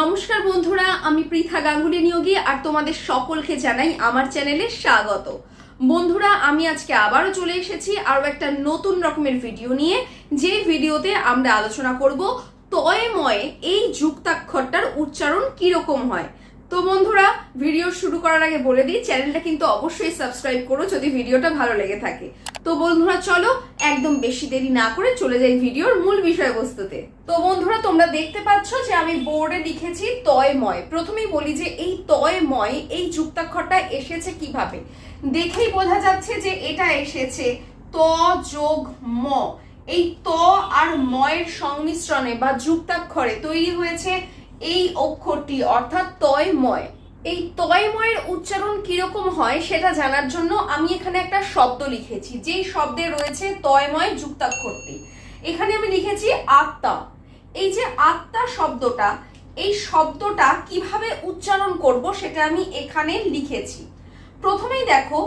নমস্কার বন্ধুরা, আমি পৃথা গাঙ্গুলি নিয়োগী আর তোমাদের সকলকে জানাই আমার চ্যানেলে স্বাগত। বন্ধুরা, আমি আজকে আবারও চলে এসেছি আরও একটা নতুন রকমের ভিডিও নিয়ে, যে ভিডিওতে আমরা আলোচনা করব, তয়ে ময়ে এই যুক্তাক্ষরটার উচ্চারণ কীরকম হয়। তো বন্ধুরা ভিডিও শুরু করার আগে বলে দিই চ্যানেলটা কিন্তু অবশ্যই সাবস্ক্রাইব করো যদি ভিডিওটা ভালো লেগে থাকে। তো বন্ধুরা, চলো একদম বেশি দেরি না করে চলে যাই ভিডিওর মূল বিষয়বস্তুতে। তো বন্ধুরা, তোমরা দেখতে পাচ্ছ যে আমি বোর্ডে লিখেছি তয়ময়। প্রথমেই বলি যে এই তয়ময়, এই যুক্তাক্ষরটা এসেছে কীভাবে? দেখেই বোঝা যাচ্ছে যে এটা এসেছে ত যোগ ম। এই ত আর ময়ের সংমিশ্রণে বা যুক্তাক্ষরে তৈরি হয়েছে এই অক্ষরটি অর্থাৎ তয়ময় এই তয়ময়ের উচ্চারণ কীরকম হয় সেটা জানার জন্য আমি এখানে একটা শব্দ লিখেছি। যেই শব্দে রয়েছে তয়ময় যুক্তাক্ষরটি, এখানে আমি লিখেছি আত্মা। এই যে আত্মা শব্দটা, এই শব্দটা কীভাবে উচ্চারণ করব সেটা আমি এখানে লিখেছি। প্রথমেই দেখো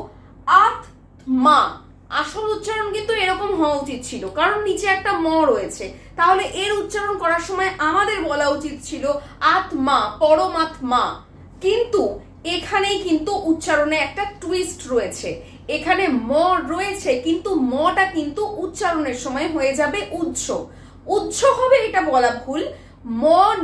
আত মা আসল উচ্চারণ কিন্তু এরকম হওয়া উচিত ছিল, কারণ নিচে একটা ম রয়েছে। তাহলে এর উচ্চারণ করার সময় আমাদের বলা উচিত ছিল আত্মা, পরমাত্মা। কিন্তু এখানেই কিন্তু উচ্চারণে একটা টুইস্ট রয়েছে। এখানে ম রয়েছে, কিন্তু মটা কিন্তু উচ্চারণের সময় হয়ে যাবে উচ্চ উচ্চ হবে এটা বলা ভুল, ম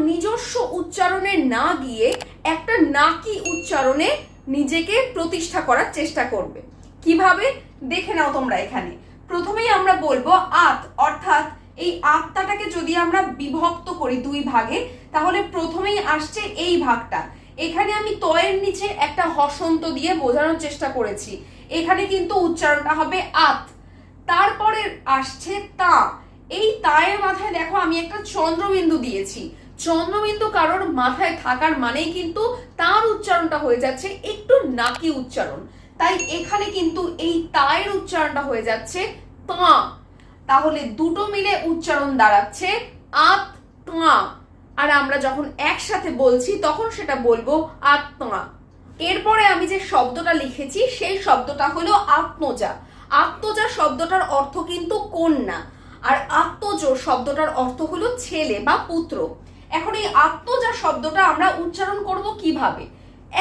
নিজস্ব উচ্চারণে না গিয়ে একটা নাকি উচ্চারণে নিজেকে প্রতিষ্ঠা করার চেষ্টা করবে। কীভাবে? দেখে নাও তোমরা এখানে। প্রথমেই আমরা বলব আত, অর্থাৎ এই আত্মাটাকে যদি আমরা বিভক্ত করি দুই ভাগে, তাহলে প্রথমেই আসছে এই ভাগটা। এখানে আমি তয়ের নিচে একটা হসন্ত দিয়ে বোঝানোর চেষ্টা করেছি। এখানে কিন্তু উচ্চারণটা হবে আত। তারপরে আসছে তা। এই তায়ের মাথায় দেখো আমি একটা চন্দ্রবিন্দু দিয়েছি। চন্দ্রবিন্দু কারোর মাথায় থাকার মানেই কিন্তু তার উচ্চারণটা হয়ে যাচ্ছে একটু নাকি উচ্চারণ। তাই এখানে কিন্তু এই তায়ের উচ্চারণটা হয়ে যাচ্ছে তা। তাহলে দুটো মিলে উচ্চারণ দাঁড়াচ্ছে আত তা। আর আমরা যখন একসাথে বলছি, তখন সেটা বলব আত্মা এরপরে আমি যে শব্দটা লিখেছি, সেই শব্দটা হলো আত্মজা। আত্মজা শব্দটার অর্থ কিন্তু কন্যা। আর আত্মজ শব্দটার অর্থ হলো ছেলে বা পুত্র। এখন এই আত্মজা শব্দটা আমরা উচ্চারণ করব কীভাবে?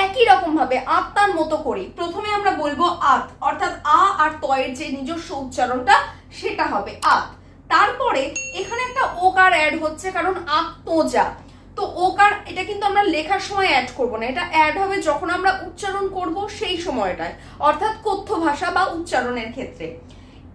একই রকম ভাবে আত্মার মতো করি প্রথমে আমরা বলব আত, অর্থাৎ আ আর তয়ের যে নিজস্ব উচ্চারণটা, সেটা হবে আত। তারপরে এখানে একটা ওকার অ্যাড হচ্ছে কারণ আত্মজা। তো ওকার, এটা কিন্তু আমরা লেখার সময় অ্যাড করব না। এটা অ্যাড হবে যখন আমরা উচ্চারণ করব সেই সময়টায়, অর্থাৎ কথ্য ভাষা বা উচ্চারণের ক্ষেত্রে।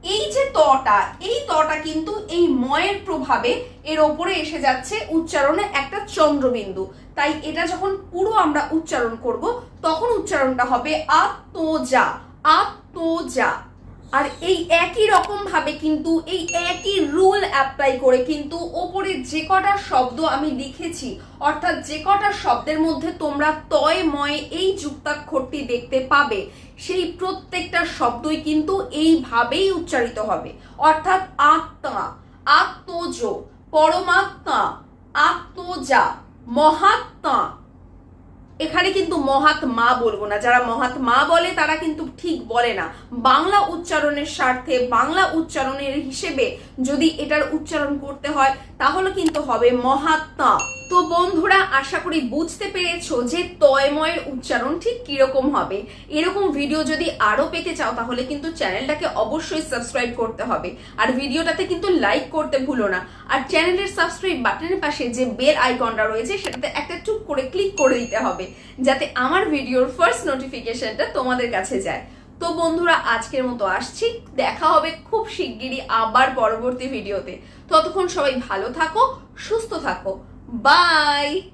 এই যে তটা, এই তটা কিন্তু এই ময়ের প্রভাবে এর ওপরে এসে যাচ্ছে উচ্চারণে একটা চন্দ্রবিন্দু। তাই এটা যখন পুরো আমরা উচ্চারণ করব, তখন উচ্চারণটা হবে আত্মজা আত্মজা। আর এই একই রকম ভাবে কিন্তু এই একই রুল অ্যাপ্লাই করে কিন্তু ওপরে যে কটা শব্দ আমি লিখেছি, অর্থাৎ যে কটা শব্দের মধ্যে তোমরা তয়, ময় এই যুক্তাক্ষরটি দেখতে পাবে, সেই প্রত্যেকটা শব্দই কিন্তু এইভাবেই উচ্চারিত হবে। অর্থাৎ আত্মা, আত্মজ, পরমাত্মা, আত্মজা, মহাত্মা এখানে কিন্তু মহাত্মা বলব না। যারা মহাত্মা বলে, তারা কিন্তু ঠিক বলে না। বাংলা উচ্চারণের স্বার্থে, বাংলা উচ্চারণের হিসেবে যদি এটার উচ্চারণ করতে হয়, তাহলে কিন্তু হবে মহাত্মা। তো বন্ধুরা, আশা করি বুঝতে পেরেছ যে তয়ময়ের উচ্চারণ ঠিক কীরকম হবে। এরকম ভিডিও যদি আরও পেতে চাও, তাহলে কিন্তু চ্যানেলটাকে অবশ্যই সাবস্ক্রাইব করতে হবে। আর ভিডিওটাতে কিন্তু লাইক করতে ভুলো না। আর চ্যানেলের সাবস্ক্রাইব বাটনের পাশে যে বেল আইকনটা রয়েছে, সেটাতে একটা টুক করে ক্লিক করে দিতে হবে, যাতে আমার ভিডিওর ফার্স্ট নোটিফিকেশনটা তোমাদের কাছে যায়। তো বন্ধুরা, আজকের মতো আসছি। দেখা হবে খুব শিগগিরই আবার পরবর্তী ভিডিওতে ততক্ষণ সবাই ভালো থাকো, সুস্থ থাকো। Bye!